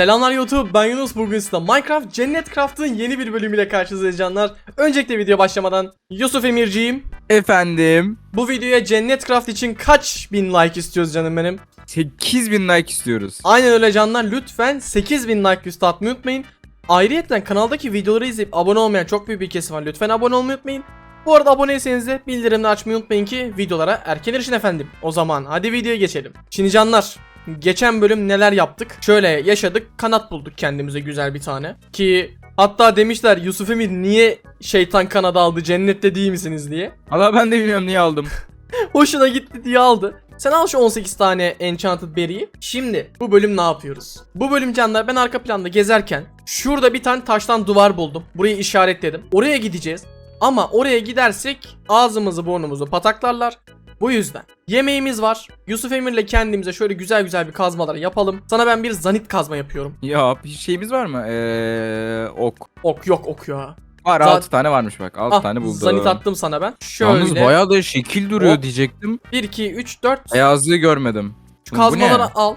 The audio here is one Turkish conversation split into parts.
Selamlar YouTube ben Yunus bugün size Minecraft Cennet Craft'ın yeni bir bölümüyle karşınızdayız canlar. Öncelikle video başlamadan Yusuf Emirciğim Efendim bu videoya Cennet Craft için kaç bin like istiyoruz canım benim? 8000 like istiyoruz. Aynen öyle canlar lütfen 8000 like üstü atmayı unutmayın. Ayrıca kanaldaki videoları izleyip abone olmayan çok büyük bir kesim var lütfen abone olmayı unutmayın. Bu arada aboneyseniz de bildirimleri açmayı unutmayın ki videolara erken erişin efendim. O zaman hadi videoya geçelim. Şimdi canlar geçen bölüm neler yaptık? Şöyle yaşadık kanat bulduk kendimize güzel bir tane. Ki hatta demişler Yusuf Emir niye şeytan kanadı aldı cennette değil misiniz diye. Allah ben de bilmiyorum niye aldım. Hoşuna gitti diye aldı. Sen al şu 18 tane Enchanted Berry'i. Şimdi bu bölüm ne yapıyoruz? Bu bölüm canlar ben arka planda gezerken şurada bir tane taştan duvar buldum. Burayı işaretledim. Oraya gideceğiz. Ama oraya gidersek ağzımızı burnumuzu pataklarlar. Bu yüzden yemeğimiz var. Yusuf Emir'le kendimize şöyle güzel güzel bir kazmalar yapalım. Sana ben bir zanit kazma yapıyorum. ya bir şeyimiz var mı? Eee ok. Ok yok ok ya. Var Zat- 6 tane varmış bak 6 Ah, tane buldum. zanit attım sana ben. Şöyle Yalnız bayağı da şekil duruyor Hop. diyecektim. 1 2 3 4 Beyazlığı görmedim. Şu kazmaları al.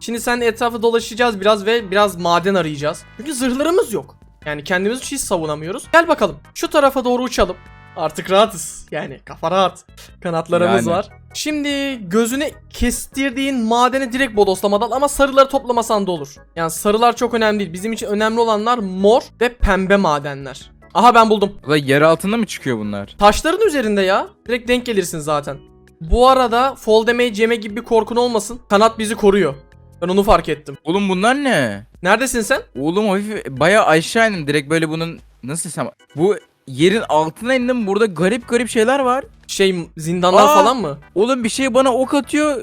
Şimdi sen etrafı dolaşacağız biraz ve biraz maden arayacağız. Çünkü zırhlarımız yok. Yani kendimizi hiç savunamıyoruz. Gel bakalım. Şu tarafa doğru uçalım. Artık rahatız. Yani kafa rahat. Kanatlarımız Yani. var. Şimdi gözüne kestirdiğin madene direkt bodoslamadan ama sarıları toplamasan da olur. Yani sarılar çok önemli değil. Bizim için önemli olanlar mor ve pembe madenler. Aha ben buldum. Bu da yer altında mı çıkıyor bunlar? Taşların üzerinde ya. Direkt denk gelirsin zaten. Bu arada fall damage yeme gibi bir korkun olmasın. Kanat bizi koruyor. Ben onu fark ettim. Oğlum bunlar ne? Neredesin sen? Oğlum hafif bayağı aşağı indim direkt böyle bunun nasıl desem bu yerin altına indim burada garip garip şeyler var. Şey zindanlar Aa! falan mı? Oğlum bir şey bana ok atıyor.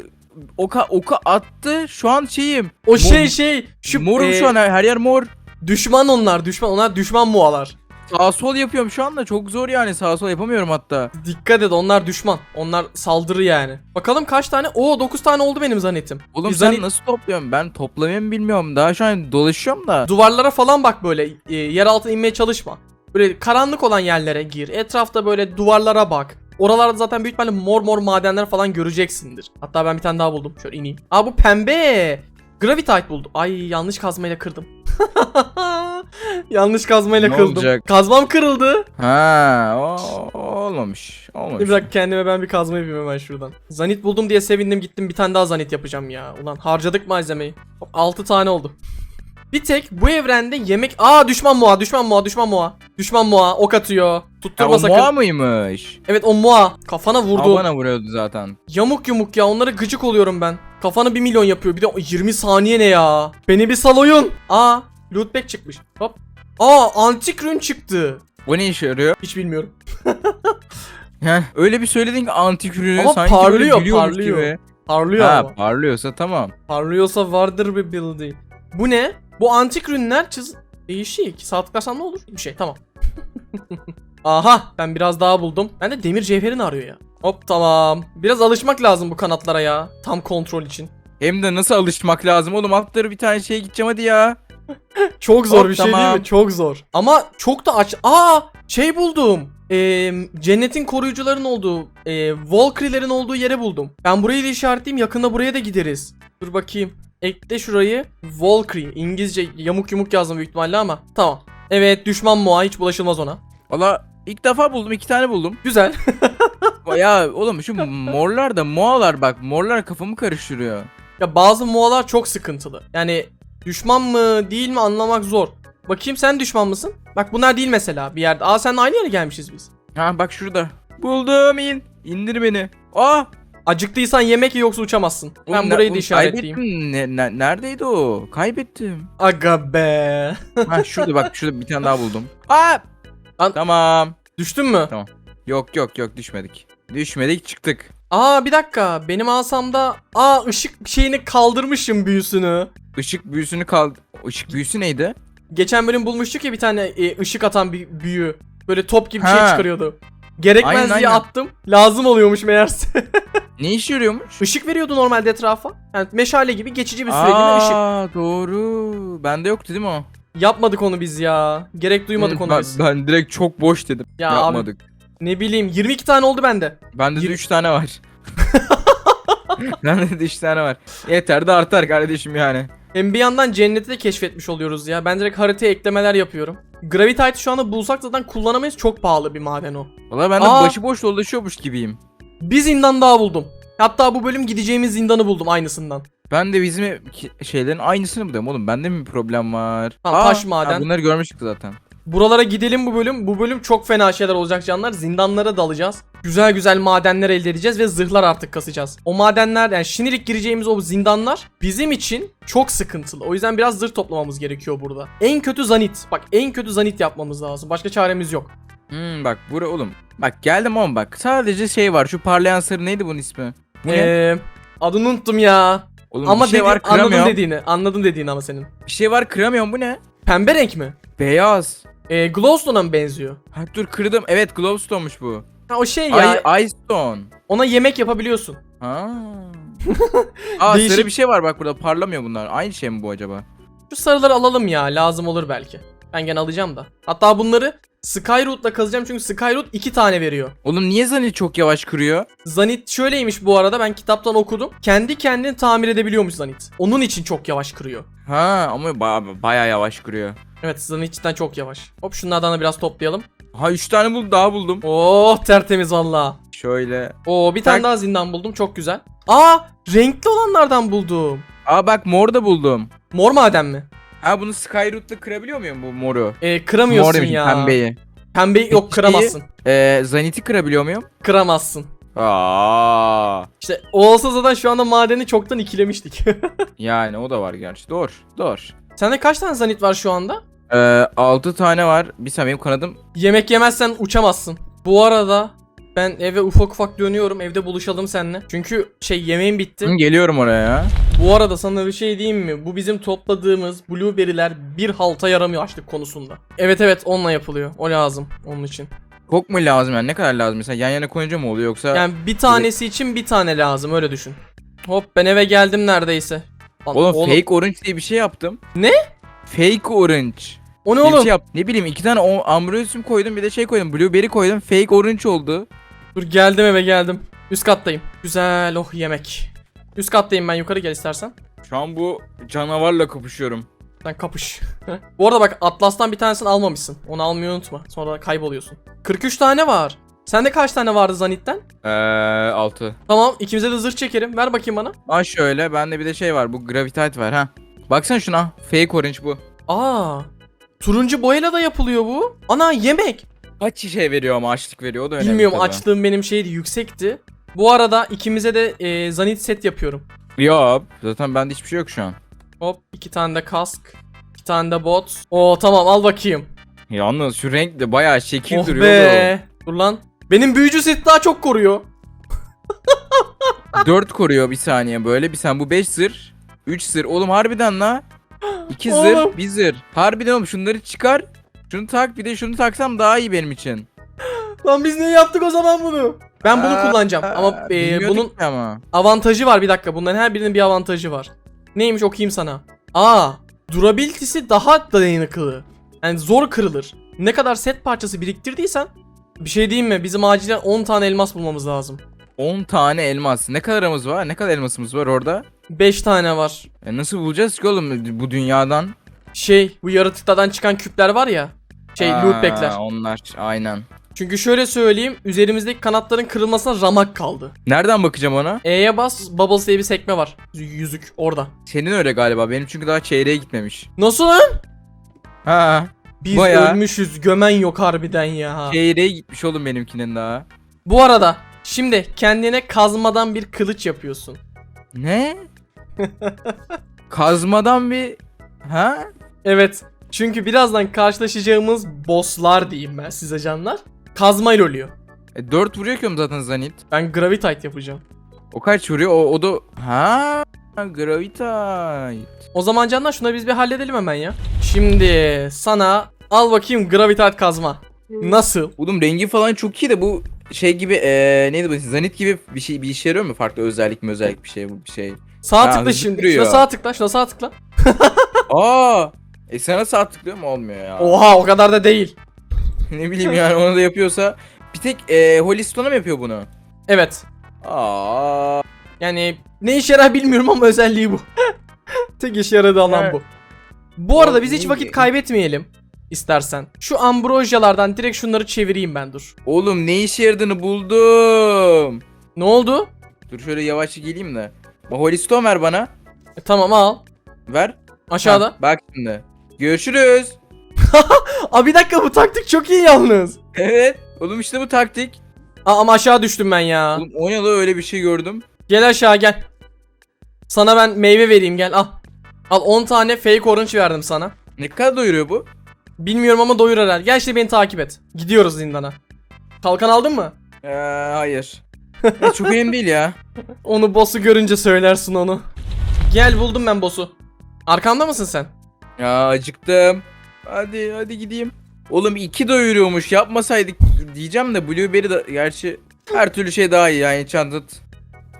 Oka oka attı. Şu an şeyim. O Mor- şey şey şu Morum e, şu an her yer mor. düşman onlar düşman onlar düşman mualar. Sağ sol yapıyorum şu anda çok zor yani sağ sol yapamıyorum hatta. Dikkat et onlar düşman. Onlar saldırı yani. Bakalım kaç tane? Oo 9 tane oldu benim zannetim. Oğlum Güzel- sen nasıl topluyorsun? Ben toplamayı mı bilmiyorum. Daha şu an dolaşıyorum da. Duvarlara falan bak böyle. E, yer altına inmeye çalışma. Böyle karanlık olan yerlere gir. Etrafta böyle duvarlara bak. Oralarda zaten büyük ihtimalle mor mor madenler falan göreceksindir. Hatta ben bir tane daha buldum. Şöyle ineyim. Aa bu pembe. Gravitite buldum. Ay yanlış kazmayla kırdım. yanlış kazmayla Ne kırdım. olacak? Kazmam kırıldı. Ha, o, olmamış. Olmamış. Bir dakika kendime ben bir kazma yapayım hemen şuradan. Zanit buldum diye sevindim gittim bir tane daha zanit yapacağım ya. Ulan harcadık malzemeyi. 6 tane oldu. Bir tek bu evrende yemek... Aa düşman moğa, düşman moğa, düşman moğa. Düşman moğa ok atıyor. Ha, Tutturma o sakın. moğa mıymış? Evet o moğa. Kafana vurdu. bana vuruyordu zaten. Yamuk yumuk ya onları gıcık oluyorum ben. Kafanı 1 milyon yapıyor. Bir de o 20 saniye ne ya? Beni bir sal oyun. Aa lootback çıkmış. Hop. Aa antik rün çıktı. Bu ne işe yarıyor? Hiç bilmiyorum. Heh, öyle bir söyledin ki antik ürünü Ama sanki parlıyor, böyle parlıyor. gibi. Parlıyor Ha ama. parlıyorsa tamam. Parlıyorsa vardır bir building. Bu ne? Bu antik ürünler çiz... Değişik. Sağ tıklasam ne olur? Bir şey tamam. Aha ben biraz daha buldum. Ben de demir cevherini arıyor ya. Hop tamam. Biraz alışmak lazım bu kanatlara ya. Tam kontrol için. Hem de nasıl alışmak lazım oğlum atları bir tane şeye gideceğim hadi ya. Çok zor Hop, bir şey değil mi? Çok zor. Ama çok da aç... Aa şey buldum. Ee, cennetin koruyucuların olduğu, e, Valkyrie'lerin olduğu yere buldum. Ben burayı da işaretleyeyim. Yakında buraya da gideriz. Dur bakayım. Ekle şurayı. Valkyrie. İngilizce yamuk yumuk yazdım büyük ihtimalle ama. Tamam. Evet düşman Moa hiç bulaşılmaz ona. Valla ilk defa buldum iki tane buldum. Güzel. ya oğlum şu morlar da moalar bak morlar kafamı karıştırıyor. ya bazı Moa'lar çok sıkıntılı. Yani düşman mı değil mi anlamak zor. Bakayım sen düşman mısın? Bak bunlar değil mesela bir yerde. Aa sen aynı yere gelmişiz biz. Ha bak şurada. Buldum in. İndir beni. Aa! Acıktıysan yemek ye yoksa uçamazsın. Ben oğlum, burayı da oğlum işaretleyeyim. kaybettim. Ne- ne- neredeydi o? Kaybettim. Aga be. ha şurada bak şurada bir tane daha buldum. Aa! Lan- Tamam. Düştün mü? Yok yok yok düşmedik. Düşmedik çıktık. Aa bir dakika. Benim asamda aa ışık şeyini kaldırmışım büyüsünü. Işık büyüsünü kaldı. Işık büyüsü neydi? Geçen bölüm bulmuştuk ya bir tane e, ışık atan bir büyü. Böyle top gibi bir şey Ha. çıkarıyordu. Gerekmez Aynen, diye aynen. attım. Lazım oluyormuş meğerse. Ne işe yarıyormuş? Işık veriyordu normalde etrafa. Yani meşale gibi geçici bir süreliğine ışık. Aa doğru. Bende yoktu değil mi o? Yapmadık onu biz ya. Gerek duymadık Hı, onu ben, biz. ben direkt çok boş dedim. Ya abi- Yapmadık. Ne bileyim 22 tane oldu bende. Bende de Yirmi- 3 tane var. Bende de 3 tane var. Yeter de artar kardeşim yani. Hem bir yandan cenneti de keşfetmiş oluyoruz ya. Ben direkt haritaya eklemeler yapıyorum. Gravitite'i şu anda bulsak zaten kullanamayız. Çok pahalı bir maden o. Valla ben de Aa. başıboş dolaşıyormuş gibiyim. Bir zindan daha buldum. Hatta bu bölüm gideceğimiz zindanı buldum aynısından. Ben de bizim ki- şeylerin aynısını buldum oğlum. Bende mi bir problem var? Tamam, taş maden. ha, bunları görmüştük zaten. Buralara gidelim bu bölüm. Bu bölüm çok fena şeyler olacak canlar. Zindanlara dalacağız. Güzel güzel madenler elde edeceğiz ve zırhlar artık kasacağız. O madenler yani şimdilik gireceğimiz o zindanlar bizim için çok sıkıntılı. O yüzden biraz zırh toplamamız gerekiyor burada. En kötü zanit. Bak en kötü zanit yapmamız lazım. Başka çaremiz yok. Hmm, bak bura oğlum. Bak geldim ama bak sadece şey var. Şu parlayan sarı neydi bunun ismi? Bu ne? Ee, adını unuttum ya. Oğlum ama bir şey dedi- var anladım kıramıyorum. dediğini. Anladım dediğini ama senin. Bir şey var kıramıyorum bu ne? Pembe renk mi? Beyaz. Ee, Glowstone'a mı benziyor? Ha dur kırdım. Evet Glowstone'muş bu. Ha, o şey ya. Ay, Ice Stone. Ona yemek yapabiliyorsun. Ha. Aa Değişik. sarı bir şey var bak burada parlamıyor bunlar. Aynı şey mi bu acaba? Şu sarıları alalım ya. Lazım olur belki. Ben gene alacağım da. Hatta bunları Skyroot'la kazacağım çünkü Skyroot iki tane veriyor. Oğlum niye Zanil çok yavaş kırıyor? Zanit şöyleymiş bu arada ben kitaptan okudum. Kendi kendini tamir edebiliyormuş Zanit. Onun için çok yavaş kırıyor. Ha ama ba- bayağı yavaş kırıyor. Evet Zanit cidden çok yavaş. Hop şunlardan da biraz toplayalım. Ha 3 tane buldum daha buldum. Oh tertemiz valla. Şöyle. Oo bir tane Bak. daha zindan buldum çok güzel. Aa renkli olanlardan buldum. Aa bak mor da buldum. Mor maden mi? Ha bunu Skyroot'la kırabiliyor muyum bu moru? Ee, kıramıyorsun Mor demişim, ya. pembeyi. Pembe yok kıramazsın. Ee, Zanit'i kırabiliyor muyum? Kıramazsın. Aa. İşte o olsa zaten şu anda madeni çoktan ikilemiştik. Yani o da var gerçi. Doğru. Doğru. Sende kaç tane zanit var şu anda? Ee, 6 tane var. Bir saniye benim kanadım. Yemek yemezsen uçamazsın. Bu arada ben eve ufak ufak dönüyorum. Evde buluşalım seninle. Çünkü şey yemeğim bitti. Hı, geliyorum oraya. Bu arada sana bir şey diyeyim mi? Bu bizim topladığımız blueberry'ler bir halta yaramıyor açlık konusunda. Evet evet onunla yapılıyor. O lazım onun için. Çok mu lazım yani? Ne kadar lazım? Mesela yan yana koyunca mı oluyor yoksa? Yani bir tanesi için bir tane lazım öyle düşün. Hop ben eve geldim neredeyse. Lan oğlum, fake orange diye bir şey yaptım. Ne? Fake orange. O ne diye bir oğlum? şey yap. Ne bileyim iki tane o koydum bir de şey koydum. Blueberry koydum. Fake orange oldu. Dur geldim eve geldim. Üst kattayım. Güzel oh yemek. Üst kattayım ben yukarı gel istersen. Şu an bu canavarla kapışıyorum. Sen kapış. Bu arada bak Atlas'tan bir tanesini almamışsın. Onu almayı unutma. Sonra kayboluyorsun. 43 tane var. Sende kaç tane vardı Zanit'ten? Eee 6. Tamam ikimize de zırh çekerim. Ver bakayım bana. Aa şöyle bende bir de şey var bu gravitate var ha. Baksana şuna. Fake orange bu. Aa. Turuncu boyayla da yapılıyor bu. Ana yemek. Kaç şey veriyor ama açlık veriyor o da önemli. Bilmiyorum tabii. açlığım benim şeydi yüksekti. Bu arada ikimize de e, Zanit set yapıyorum. Yok zaten bende hiçbir şey yok şu an. Hop iki tane de kask. iki tane de bot. Oo tamam al bakayım. Yalnız şu renk de bayağı şekil oh duruyor. be. Dur lan. Benim büyücü set daha çok koruyor. 4 koruyor bir saniye böyle bir saniye bu 5 zır. 3 zır oğlum harbiden la. 2 Oğlum. zır 1 zır. Harbiden oğlum şunları çıkar. Şunu tak bir de şunu taksam daha iyi benim için. Lan biz niye yaptık o zaman bunu? Ben bunu Aa, kullanacağım ama e, bunun ama. avantajı var bir dakika. Bunların her birinin bir avantajı var. Neymiş okuyayım sana. Aa, durability'si daha dayanıklı. Yani zor kırılır. Ne kadar set parçası biriktirdiysen bir şey diyeyim mi? Bizim acilen 10 tane elmas bulmamız lazım. 10 tane elmas. Ne kadarımız var? Ne kadar elmasımız var orada? 5 tane var. E nasıl bulacağız ki oğlum bu dünyadan? Şey, bu yaratıklardan çıkan küpler var ya. Şey, Aa, loot back'ler. Onlar aynen. Çünkü şöyle söyleyeyim, üzerimizdeki kanatların kırılmasına ramak kaldı. Nereden bakacağım ona? E'ye bas, Bubbles diye bir sekme var. Y- Yüzük orada. Senin öyle galiba. Benim çünkü daha çeyreğe gitmemiş. Nasıl lan? Ha. Biz Bayağı. ölmüşüz, gömen yok harbiden ya. Çeyreğe gitmiş oğlum benimkinin daha. Bu arada şimdi kendine kazmadan bir kılıç yapıyorsun. Ne? Kazmadan bir... Ha? Evet. Çünkü birazdan karşılaşacağımız bosslar diyeyim ben size canlar. Kazmayla ölüyor. E, 4 vuruyor ki oğlum zaten Zanit. Ben Gravitite yapacağım. O kaç vuruyor? O, o da... Ha? Gravitate. O zaman canlar şunları biz bir halledelim hemen ya. Şimdi sana al bakayım Gravitite kazma. Nasıl? Oğlum rengi falan çok iyi de bu şey gibi eee neydi bu Zanit gibi bir şey bir işe yarıyor mu? Farklı özellik mi özellik bir şey bu bir şey. Sağ Ha, tıkla şimdi. kırıyor. Şuna sağ tıkla, şuna sağ tıkla. Aa! E sana sağ tıklıyor mu olmuyor ya? Oha o kadar da değil. ne bileyim yani onu da yapıyorsa bir tek eee Holy Stone'a mı yapıyor bunu? Evet. Aa! Yani ne işe yarar bilmiyorum ama özelliği bu. Tek işe yaradığı alan Evet. bu. Bu arada biz hiç vakit kaybetmeyelim istersen. Şu ambrojyalardan direkt şunları çevireyim ben dur. Oğlum ne işe yaradığını buldum. Ne oldu? Dur şöyle yavaşça geleyim de. Holy Stone ver bana. E, tamam al. Ver. Aşağıda. Ha, bak şimdi. Görüşürüz. Aa bir dakika bu taktik çok iyi yalnız. Evet. Oğlum işte bu taktik. Aa, ama aşağı düştüm ben ya. Oğlum o öyle bir şey gördüm. Gel aşağı gel. Sana ben meyve vereyim gel al. Al 10 tane fake orange verdim sana. Ne kadar doyuruyor bu? Bilmiyorum ama doyur herhalde. Gel işte beni takip et. Gidiyoruz zindana. Kalkan aldın mı? Ee, hayır. Ya, çok önemli değil ya. Onu boss'u görünce söylersin onu. Gel buldum ben boss'u. Arkamda mısın sen? Ya acıktım. Hadi hadi gideyim. Oğlum iki doyuruyormuş yapmasaydık diyeceğim de blueberry de gerçi her türlü şey daha iyi yani enchanted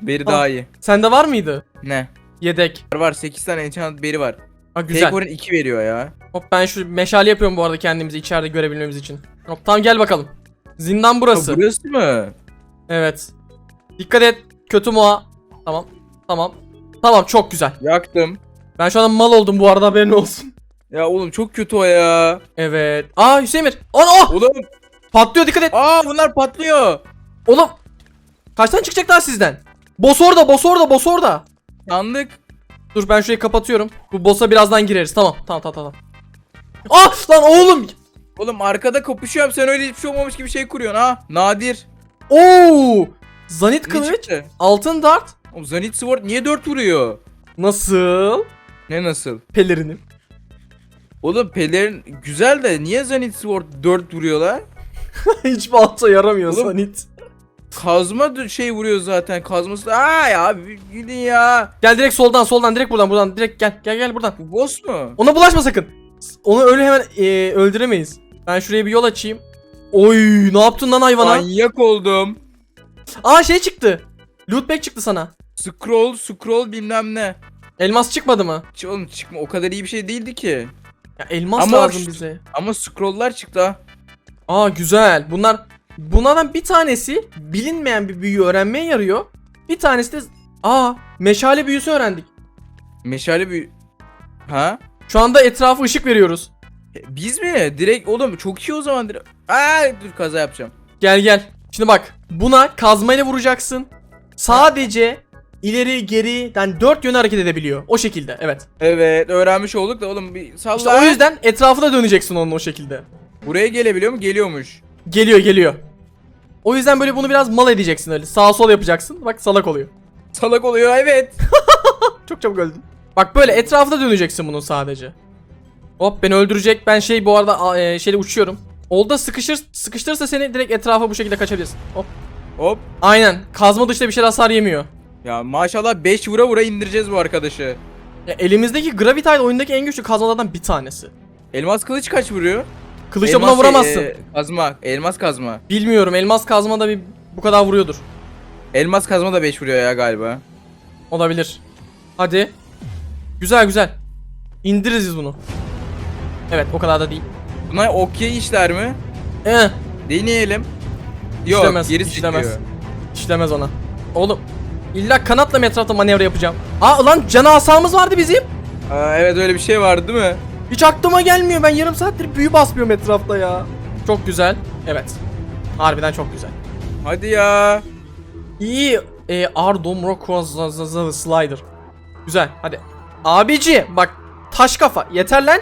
berry daha iyi. Sende var mıydı? Ne? Yedek. Var 8 tane enchanted berry var. Ha Güzel. güzel. Take 2 veriyor ya. Hop ben şu meşale yapıyorum bu arada kendimizi içeride görebilmemiz için. Hop tamam gel bakalım. Zindan burası. Ha, burası mı? Evet. Dikkat et. Kötü moğa. Tamam. Tamam. Tamam çok güzel. Yaktım. Ben şu an mal oldum bu arada haberin olsun. Ya oğlum çok kötü o ya. Evet. Aa Hüseyin Emir. Ana oh! Oğlum Patlıyor dikkat et. aa bunlar patlıyor. Oğlum. Kaç tane çıkacak daha sizden? Boss orada, boss orada, boss orada. Sandık. Dur ben şurayı kapatıyorum. Bu boss'a birazdan gireriz. Tamam, tamam, tamam, tamam. Ah lan oğlum. Oğlum arkada kapışıyorum sen öyle hiçbir şey olmamış gibi şey kuruyorsun ha. Nadir. Oo! Zanit Ne kılıç, çıktı? altın dart. Oğlum Zanit Sword niye 4 vuruyor? Nasıl? Ne nasıl? Pelerinim. Oğlum pelerin güzel de niye Zanit Sword 4 vuruyor la? Hiçbir alta yaramıyor Oğlum- Zanit. Kazma şey vuruyor zaten. Kazması ya bir gidin ya. Gel direkt soldan, soldan, direkt buradan, buradan, direkt gel, gel, gel buradan. Bu boss mu? Ona bulaşma sakın. Onu öyle hemen e, öldüremeyiz. Ben şuraya bir yol açayım. Oy, ne yaptın lan hayvana? Manyak oldum. Aa şey çıktı. Loot bag çıktı sana. Scroll scroll bilmem ne. Elmas çıkmadı mı? Ç- Oğlum çıkma o kadar iyi bir şey değildi ki. Ya elmas Ama lazım şu- bize. Ama scrolllar çıktı ha. Aa güzel. Bunlar bunlardan bir tanesi bilinmeyen bir büyüyü öğrenmeye yarıyor. Bir tanesi de aa meşale büyüsü öğrendik. Meşale bir... Ha? Şu anda etrafı ışık veriyoruz. E, Biz mi? Direkt oğlum çok iyi o zaman direkt. Aa dur kaza yapacağım. Gel gel. Şimdi bak. Buna kazmayla vuracaksın. Sadece ileri geriden dört yöne hareket edebiliyor. O şekilde. Evet. Evet öğrenmiş olduk da oğlum bir salla. İşte o yüzden etrafına döneceksin onun o şekilde. Buraya gelebiliyor mu? Geliyormuş. Geliyor geliyor. O yüzden böyle bunu biraz mal edeceksin öyle. Sağ sol yapacaksın. Bak salak oluyor. Salak oluyor evet. Çok çabuk öldün. Bak böyle etrafına döneceksin bunun sadece. Hop beni öldürecek. Ben şey bu arada e, şeyle uçuyorum. Olda sıkışır sıkıştırırsa seni direkt etrafa bu şekilde kaçabilirsin. Hop. Hop. Aynen. Kazma dışında bir şey hasar yemiyor. Ya maşallah 5 vura vura indireceğiz bu arkadaşı. Ya elimizdeki Gravitide oyundaki en güçlü kazmalardan bir tanesi. Elmas kılıç kaç vuruyor? Kılıçla buna vuramazsın. e, kazma. Elmas kazma. Bilmiyorum. Elmas kazma da bir bu kadar vuruyordur. Elmas kazma da 5 vuruyor ya galiba. Olabilir. Hadi. Güzel güzel. İndiririz biz bunu. Evet o kadar da değil. Bunlar okey işler mi? Eh, Deneyelim. Yok işlemez, geri işlemez. çekiyor. İşlemez ona. Oğlum illa kanatla mı etrafta manevra yapacağım? Aa lan cana asamız vardı bizim. Aa, evet öyle bir şey vardı değil mi? Hiç aklıma gelmiyor. Ben yarım saattir büyü basmıyorum etrafta ya. Çok güzel. Evet. Harbiden çok güzel. Hadi ya. İyi. E, Ardom Rock Slider. Güzel. Hadi. Abici bak taş kafa. Yeter lan.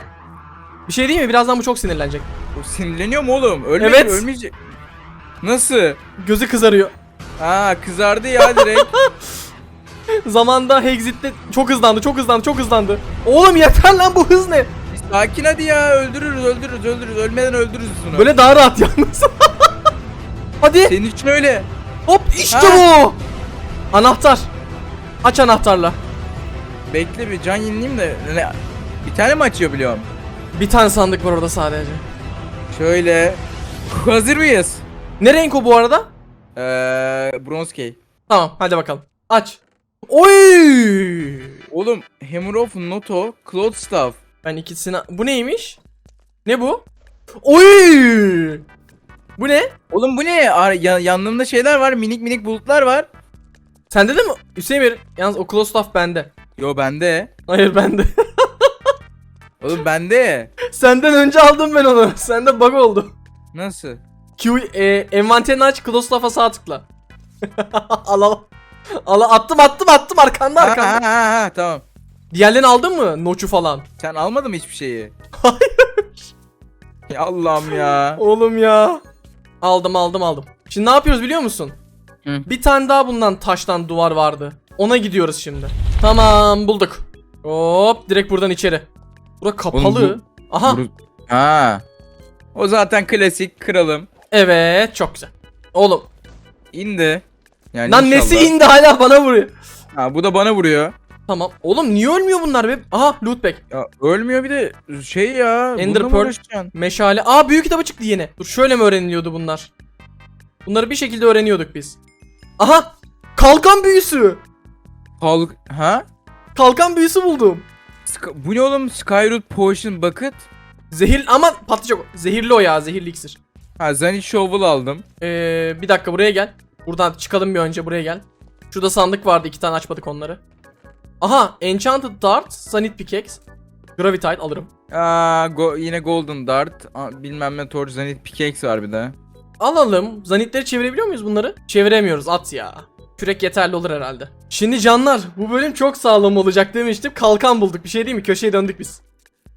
Bir şey değil mi? Birazdan bu çok sinirlenecek. O sinirleniyor mu oğlum? Ölmeyecek, Evet. ölmeyecek. Nasıl? Gözü kızarıyor. Aa kızardı ya direkt. Zamanda Hexit'te çok hızlandı, çok hızlandı, çok hızlandı. Oğlum yeter lan bu hız ne? Sakin hadi ya öldürürüz öldürürüz öldürürüz ölmeden öldürürüz bunu. Böyle daha rahat yalnız. Hadi. Senin için öyle. Hop işte Ha. bu. Anahtar. Aç anahtarla. Bekle bir can yenileyim de ne, bir tane mi açıyor biliyorum. Bir tane sandık var orada sadece. Şöyle. Hazır mıyız? Ne renk o bu arada? Eee bronz key. Tamam hadi bakalım. Aç. Oy! Oğlum Hammer of Noto Cloud Staff. Ben ikisini... Bu neymiş? Ne bu? Oy! Bu ne? Oğlum bu ne? Ar- ya- yanlarında şeyler var minik minik bulutlar var. Sende de mi? Hüseyin Bey, yalnız o close stuff bende. Yo bende. Hayır bende. Oğlum bende. Senden önce aldım ben onu. Sende bug oldu. Nasıl? Q e, envanterini aç. Close lafa sağ tıkla. al al. Al attım attım attım arkanda Ha, arkanda. ha, ha, ha, tamam. Diğerlerini aldın mı? Noçu falan. Sen almadın mı hiçbir şeyi? Hayır. Ya Allah'ım ya. Oğlum ya. Aldım aldım aldım. Şimdi ne yapıyoruz biliyor musun? Hı. Bir tane daha bundan taştan duvar vardı. Ona gidiyoruz şimdi. Tamam bulduk. Hop direkt buradan içeri. Bura kapalı. Oğlum Aha Buru- Ha. O zaten klasik kıralım. evet çok güzel. Oğlum İndi. Yani lan inşallah. nesi indi hala bana vuruyor. Ha, bu da bana vuruyor. Tamam. Oğlum niye ölmüyor bunlar be? Aha loot bag. Ya ölmüyor bir de şey ya. Ender bununla mı Pearl. uğraşacaksın? Meşale. Aa büyük kitabı çıktı yine. Dur şöyle mi öğreniliyordu bunlar? Bunları bir şekilde öğreniyorduk biz. Aha! Kalkan büyüsü. Kalk. Ha? Kalkan büyüsü buldum. Sk- bu ne oğlum? Skyroot Potion Bucket. Zehir ama patlayacak o. Zehirli o ya zehirli iksir. Ha Zanit Shovel aldım. Ee, bir dakika buraya gel. Buradan çıkalım bir önce buraya gel. Şurada sandık vardı iki tane açmadık onları. Aha Enchanted Dart, Sanit Pickaxe. Gravitite alırım. Aa, go- yine Golden Dart. Aa, bilmem ne Torch Zanit Pickaxe var bir de. Alalım. Zanitleri çevirebiliyor muyuz bunları? Çeviremiyoruz at ya. Kürek yeterli olur herhalde. Şimdi canlar bu bölüm çok sağlam olacak demiştim. Kalkan bulduk bir şey değil mi? Köşeye döndük biz.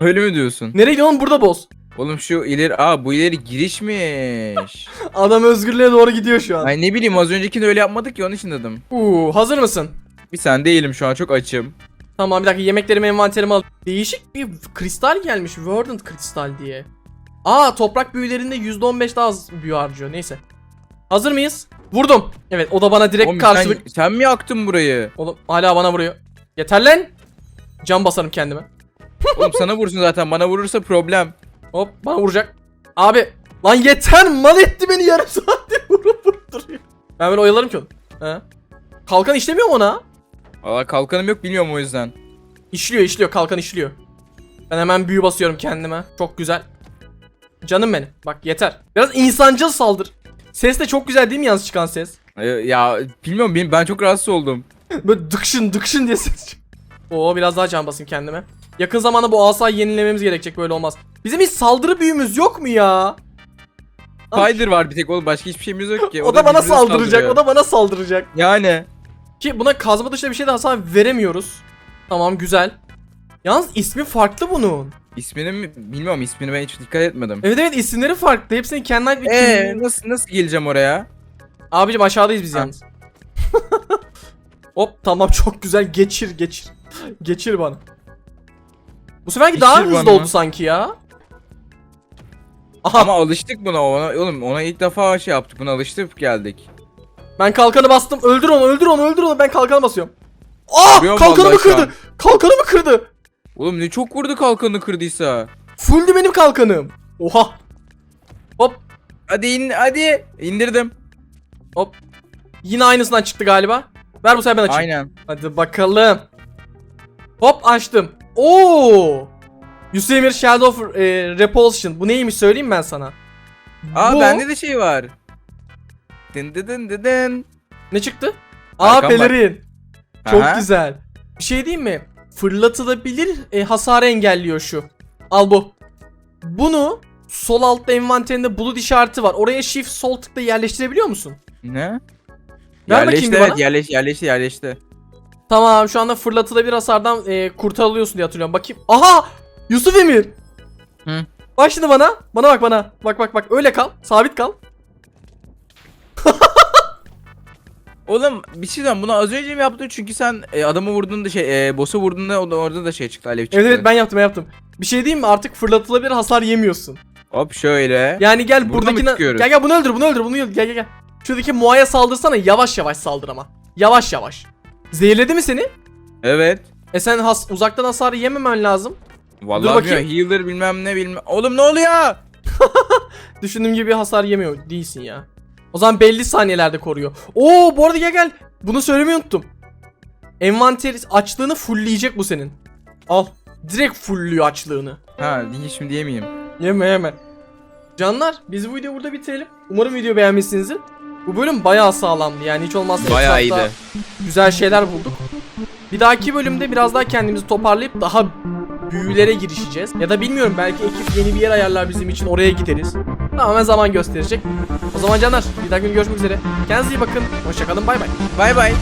Öyle mi diyorsun? Nereye gidiyorsun? Burada boz. Oğlum şu ileri... Aa bu ileri girişmiş. Adam özgürlüğe doğru gidiyor şu an. Ay ne bileyim az önceki de öyle yapmadık ya onun için dedim. Uuu hazır mısın? Bir sen değilim şu an çok açım. Tamam bir dakika yemeklerimi envanterime al. Değişik bir kristal gelmiş. Verdant kristal diye. Aa toprak büyülerinde %15 daha az büyü harcıyor. Neyse. Hazır mıyız? Vurdum. Evet o da bana direkt Oğlum karşılık. sen, sen mi yaktın burayı? Oğlum hala bana vuruyor. Yeter lan. Cam basarım kendime. Oğlum sana vursun zaten bana vurursa problem. Hop bana vuracak. Abi lan yeter mal etti beni yarım saattir vurup vurup duruyor. Ben böyle oyalarım ki onu. He. Kalkan işlemiyor mu ona? Valla kalkanım yok bilmiyorum o yüzden. İşliyor işliyor kalkan işliyor. Ben hemen büyü basıyorum kendime. Çok güzel. Canım benim. Bak yeter. Biraz insancıl saldır. Ses de çok güzel değil mi yalnız çıkan ses? Ee, Ya bilmiyorum benim ben çok rahatsız oldum. Böyle dıkşın dıkşın diye ses Oo biraz daha can basayım kendime. Yakın zamanda bu asayı yenilememiz gerekecek böyle olmaz. Bizim hiç saldırı büyümüz yok mu ya? Spider var bir tek oğlum başka hiçbir şeyimiz yok ki. O, da, bana birbirine saldıracak. saldırıyor. O da bana saldıracak. Yani. Ki buna kazma dışında bir şey de hasar veremiyoruz. Tamam güzel. Yalnız ismi farklı bunun. İsmini mi bilmiyorum ismini ben hiç dikkat etmedim. Evet evet isimleri farklı. Hepsinin kendine ait bir kimliği- nasıl nasıl geleceğim oraya? Abicim aşağıdayız biz Ha. yalnız. Hop tamam çok güzel geçir geçir. Geçir bana. Bu seferki daha Geçir hızlı bana. oldu sanki ya. Aha Ama alıştık buna ona oğlum ona ilk defa şey yaptık buna alıştık geldik. Ben kalkanı bastım. Öldür onu öldür onu öldür onu ben kalkanı basıyorum. Aa Vuruyorum kalkanımı vallahi şu kırdı. an. Kalkanımı kırdı. Oğlum ne çok vurdu kalkanını kırdıysa. Fulldü benim kalkanım. Oha. Hop Hadi in hadi indirdim. hop. Yine aynısından çıktı galiba. Ver bu sefer ben açayım. Aynen. Hadi bakalım. Hop açtım. Oo! Yusemir Shadow of e, Repulsion. Bu neymiş söyleyeyim ben sana. Aa Bu- bende de şey var. Dın dın dın dın dın. Ne çıktı? Aa Arkam var. pelerin. Çok Aha. güzel. Bir şey diyeyim mi? Fırlatılabilir e, hasarı engelliyor şu. Al bu. Bunu sol altta envanterinde bulut işareti var. Oraya shift sol tıkla yerleştirebiliyor musun? Ne? Ver bakayım yerleşti bir evet bana. yerleşti yerleşti yerleşti. Tamam şu anda fırlatılabilir hasardan e, kurtarılıyorsun diye hatırlıyorum. Bakayım. Aha! Yusuf Emir. Hı. Bak şimdi bana. Bana bak bana. Bak bak bak. Öyle kal. Sabit kal. Oğlum bir şey diyeceğim bunu az önce mi yaptın çünkü sen e, adamı vurduğunda şey e, boss'u vurduğunda o da orada da şey çıktı alev çıktı. Evet evet ben yaptım ben yaptım. Bir şey diyeyim mi? Artık fırlatılabilir hasar yemiyorsun. Hop şöyle. Yani gel Burada mı buradakine çıkıyoruz? gel gel bunu öldür bunu öldür bunu öldür gel gel gel. Şuradaki Moa'ya saldırsana yavaş yavaş saldır ama. Yavaş yavaş. Zehirledi mi seni? Evet. E sen has uzaktan hasar yememen lazım. Vallahi bakayım. bilmiyorum, healer bilmem ne bilmem. Oğlum ne oluyor? Düşündüğüm gibi hasar yemiyor değilsin ya. O zaman belli saniyelerde koruyor. Oo bu arada gel gel. Bunu söylemeyi unuttum. Envanter açlığını fullleyecek bu senin. Al. Direkt fullüyor açlığını. Ha diye şimdi yemeyeyim. Yeme yeme. Canlar biz bu videoyu burada bitirelim. Umarım video beğenmişsinizdir. Bu bölüm bayağı sağlamdı yani hiç olmazsa Bayağı iyiydi. güzel şeyler bulduk. Bir dahaki bölümde biraz daha kendimizi toparlayıp daha büyülere girişeceğiz. Ya da bilmiyorum belki ekip yeni bir yer ayarlar bizim için oraya gideriz. Tamamen zaman gösterecek. O zaman canlar bir dahaki gün görüşmek üzere. Kendinize iyi bakın. Hoşçakalın bay bay. Bay bay.